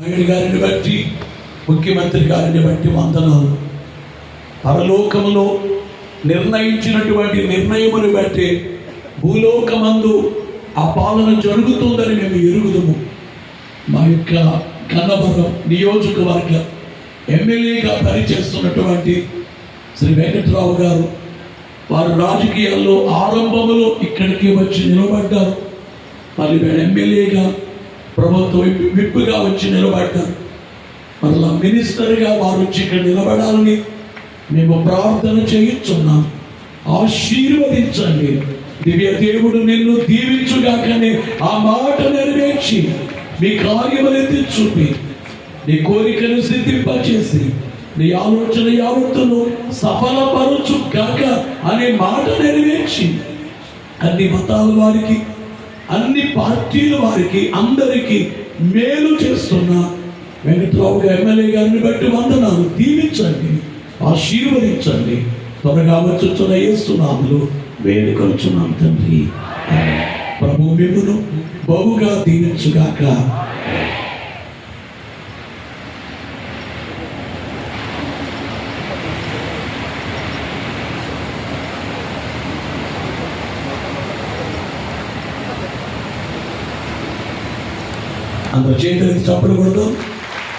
నాయుడు గారిని బట్టి ముఖ్యమంత్రి గారిని బట్టి వందనాలు. పరలోకములో నిర్ణయించినటువంటి నిర్ణయమును బట్టి భూలోకమందు ఆ పాలన జరుగుతుందని మేము ఎరుగుదము. మా యొక్క గన్నవరం నియోజకవర్గ ఎమ్మెల్యేగా పనిచేస్తున్నటువంటి శ్రీ వెంకట్రావు గారు వారు రాజకీయాల్లో ఆరంభంలో ఇక్కడికి వచ్చి నిలబడ్డారు. మళ్ళీ వీడు ఎమ్మెల్యేగా ప్రభుత్వం విప్- విప్పుగా వచ్చి నిలబడ్డారు. మరలా మినిస్టర్గా వారు వచ్చి ఇక్కడ నిలబడాలని మేము ప్రార్థన చేయించున్నాం. ఆశీర్వదించండి. దివ్య దేవుడు నిన్ను దీవించుగాకనే ఆ మాట నెరవేర్చి మీ కార్యములెత్తి చూపి నీ కోరికను సిద్ధింపచేసి నీ ఆలోచన యావత్తును సఫలపరచు కాక అనే మాట నెరవేర్చి అన్ని మతాల వారికి అన్ని పార్టీల వారికి అందరికీ మేలు చేస్తున్న వెంకట్రావు ఎమ్మెల్యే గారిని బట్టి వందనాలు. దీవించండి ఆశీర్వదించండి. త్వరగా వచ్చుచున్న ఏస్తున్నాములు వేడుకొచ్చున్నాం తండ్రి. ప్రభు మిమ్మను బహుగా దీవించుగాక. అందరు చేతులకి చప్పలు కొడతాం